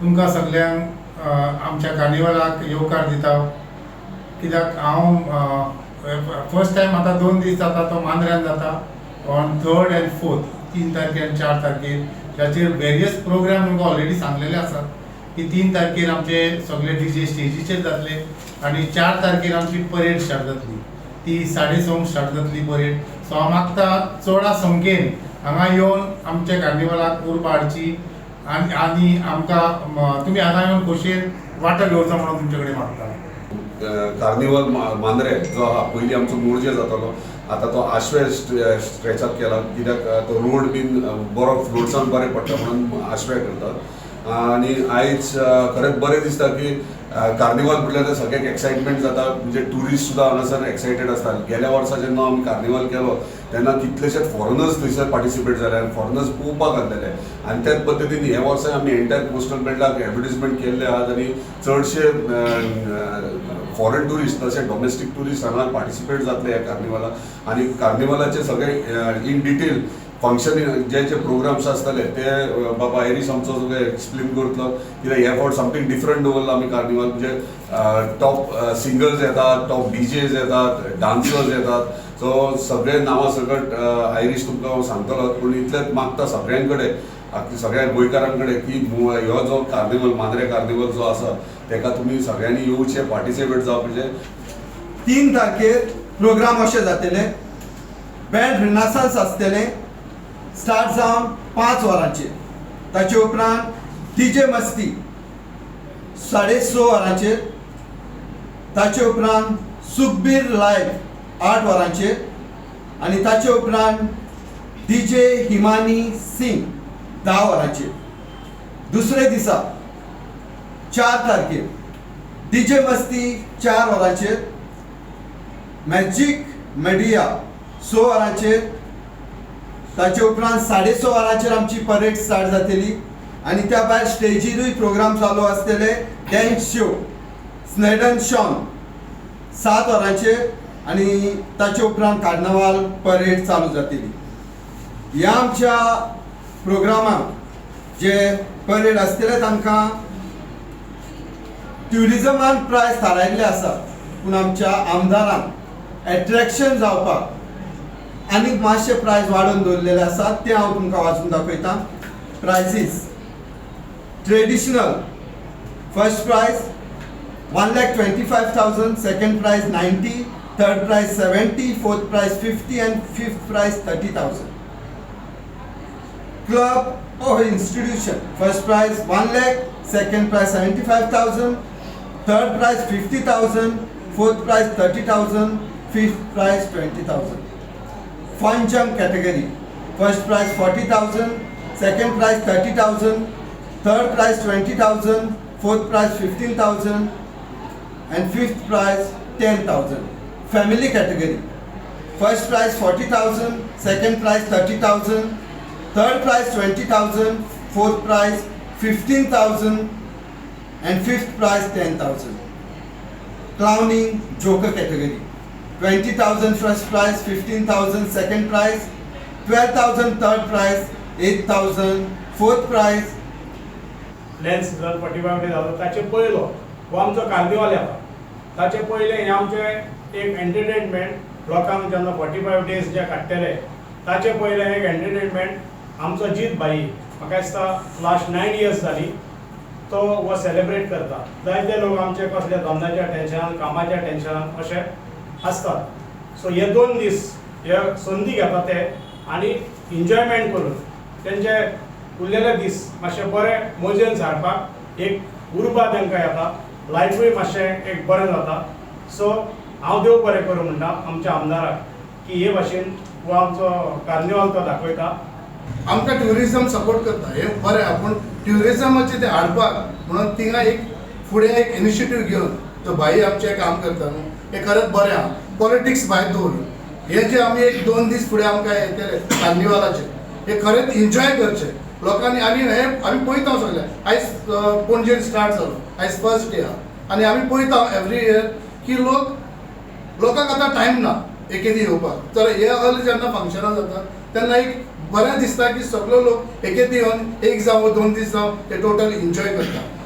तुमकां सगल्यांक आमच्या कार्निवलाक येवकार दिता. कित्याक हांव फर्स्ट टायम आतां दोन दीस जाता तो मांद्र्यान जाता. ऑन थर्ड एन्ड फोर्थ तीन तारखेर आनी चार तारखेर. जाचेर वेरियस प्रोग्राम तुमकां ऑलरेडी सांगलेले आसात. की तीन तारखेर आमचे सगळे डीजे स्टेजीचेर जातले. आनी चार तारखेर आमची परेड स्टार्ट जातली. ती साडे संक स्टार्ट जातली परेड सो हांव मागता चडा संख्येन हांगा येवन आमच्या कार्निवलाक उर्बा हाडची आनी आनी आमकां तुमी हांगा येवन खोशयेन वांटो घेवचो म्हणून तुमचे कडेन मागता कार्निवल मांद्रे जो पयलीं आमचो मोरजे जातालो आतां तो आश्वे स्ट्रेचअप केला कित्याक तो रोड बीन बरो फ्लोट्सान बरें पडटा म्हणून आश्वे करतात आनी आयज खरेंच बरें दिसता की कार्निवल म्हटल्यार सगळ्याक एक्सायटमेंट जाता म्हणजे ट्युरिस्ट सुद्दां हांगासर एक्सायटेड आसता गेल्या वर्सा जेन्ना आमी कार्निवल केलो तेन्ना कितलेशेच फॉरनर्स थंयसर पार्टिसिपेट जाले आनी फॉरनर्स पळोवपाक आसलेले आनी त्याच पद्दतीन हे वर्सा आमी एंटायर कोस्टल बेल्टाक एडवर्टिजमेंट केल्ले आहात आनी चडशे फॉरेन टुरिस्ट तशे डॉमेस्टीक टुरिस्ट हांगा पार्टिसिपेट जातले ह्या कार्निवलाक आनी कार्निवलाचे सगळे इन डिटेल फंक्शन जे जे प्रोग्राम्स आसतले ते बाबा एरीस आमचो सगळे एक्सप्लेन करतलो कित्याक हे फावट समथींग डिफरंट दवरला आमी कार्निवल म्हणजे टॉप सिंगर्स येतात टॉप डीजेज येतात डान्सर्स येतात. सो सगळे नांवां सकट आयरीश तुमकां सांगतलो पूण इतलेंच मागता सगळ्यां कडेन सगळ्या गोंयकारां कडेन की हो ह्यो जो कार्निवल मांद्रे कार्निवल जो आसा तेका तुमी सगळ्यांनी येवचे पार्टिसिपेट जावपाचे तीन तारखेर प्रोग्राम अशें जातले बँड रिनासन्स आसतले स्टार्ट जावन पांच वरांचेर ताचे उपरांत डीजे मस्ती साडे स वरांचेर. ताचे उपरांत सुखबीर लायव्ह आठ वरांचेर आनी ताचे उपरांत डीजे हिमानी सिंग धा वरांचेर दुसरे दिसा चार तारखेर डीजे मस्ती चार वरांचेर मॅजिक मेडिया स वरांचेर ताचे उपरांत साडे स वरांचेर आमची परेड स्टार्ट जातली. आनी त्या भायर स्टेजीरूय प्रोग्राम चालू आसतले डॅन्स शो स्नेडन शॉन सात वरांचेर आनी ताचे उपरांत कार्नवाल परेड चालू जातली. ह्या आमच्या प्रोग्रामाक जे परेड आसतले तांकां ट्युरिजमान प्रायस थारायल्ले आसा. पूण आमच्या आमदारांक एट्रॅक्शन जावपाक आनीक मातशे प्रायस वाडोवन दवरलेले आसात ते हांव तुमकां वाचून दाखयतां. Prizes traditional first prize one lakh twenty five thousand second prize ninety third prize 70, fourth prize 50 and fifth prize 30,000. Club or institution, first prize 1 lakh, second prize 75,000, third prize 50,000, fourth prize 30,000, fifth prize 20,000. Fun jump category, first prize 40,000, second prize 30,000, third prize 20,000, fourth prize 15,000 and fifth prize 10,000. Family category. First prize 40,000, second prize 30,000, third prize 20,000, fourth prize 15,000, and fifth prize 10,000. Clowning Joker category. 20,000 first prize, 15,000 second prize, 12,000 third prize, 8,000 fourth prize, लेन्स जर forty five days जालो ताचे पयलो हो आमचो carnival येता ताचे पयले हे आमचे एक एंटरटेनमेंट लोकांक जेन्ना फोर्टी फायव डेज जे काडटले ताचे पयलें एक एंटरटेनमेंट आमचो जीत भाई म्हाका दिसता लास्ट नायन इयर्स जाली तो हो सेलिब्रेट करता जायते लोक आमचे कसले धंद्याच्या टेन्शनान कामाच्या टेन्शनान अशे आसतात सो हे दोन दीस हे संदी घेता ते आनी एन्जॉयमेंट करून तेंचे उरलेले दीस मातशे बरे मोजेन झाडपाक एक उर्बा तांकां येता लायफूय मातशें एक बरें जाता सो हांव देव बरें करूं म्हणटा आमच्या आमदाराक की हे भाशेन हो आमचो कार्निवाल तो दाखयता आमकां ट्युरिजम सपोर्ट करता हे बरें आहा पूण ट्युरिजमाचे ते हाडपाक म्हणून थिंगा एक फुडें एक इनिशिएटीव घेवन तो भाई आमचें काम करता न्हू. हें खरेंच बरें आहा. पॉलिटिक्स भायर दवरून. हे जे आमी एक दोन दीस फुडें आमकां येतले कार्निवालाचे हे खरेंच एन्जॉय करचे. लोकांनी आनी हे आमी पळयता हो सगळे आयज पणजेन स्टार्ट जालो आयज फर्स्ट डे आहा. आनी आमी पळयता एवरी इयर की लोक लोकांक आतां टायम ना एकेदी येवपाक तर हे अल जेन्ना फंक्शनां जाता तेन्ना एक बरें दिसता की सगळे लोक एकेदी येवन एक जावं दोन दीस जावं ते टोटल एन्जॉय करता